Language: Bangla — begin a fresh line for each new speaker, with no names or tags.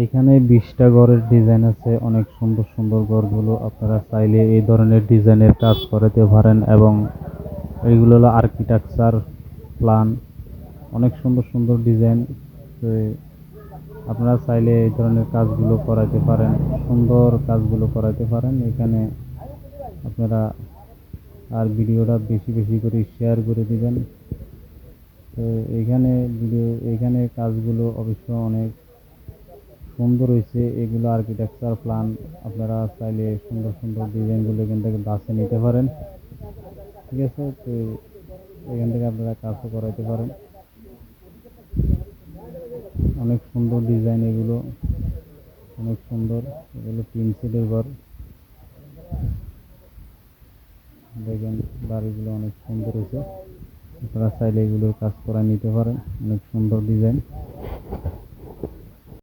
এইখানে বিশটা ঘরের ডিজাইন আছে, অনেক সুন্দর সুন্দর ঘরগুলো আপনারা চাইলে এই ধরনের ডিজাইনের কাজ করাতে পারেন এবং এইগুলো হলো আর্কিটেকচার প্ল্যান অনেক সুন্দর সুন্দর ডিজাইন আপনারা চাইলে এই ধরনের কাজগুলো করাতে পারেন, সুন্দর কাজগুলো করাতে পারেন। এখানে আপনারা আর ভিডিওটা বেশি বেশি করে শেয়ার করে দিবেন। তো এইখানে ভিডিও এইখানে কাজগুলো অবশ্য অনেক সুন্দর হয়েছে, এগুলো আর্কিটেকচার প্ল্যান আপনারা চাইলে সুন্দর সুন্দর ডিজাইনগুলো এখান থেকে বাছে নিতে পারেন। ঠিক আছে, তো এখান থেকে আপনারা কাজও করাইতে পারেন। অনেক সুন্দর ডিজাইন এগুলো, অনেক সুন্দর, এগুলো তিন সিটের ঘর। দেখেন, বাড়িগুলো অনেক সুন্দর হয়েছে। আপনারা চাইলে এগুলোর কাজ করা নিতে পারেন, অনেক সুন্দর ডিজাইন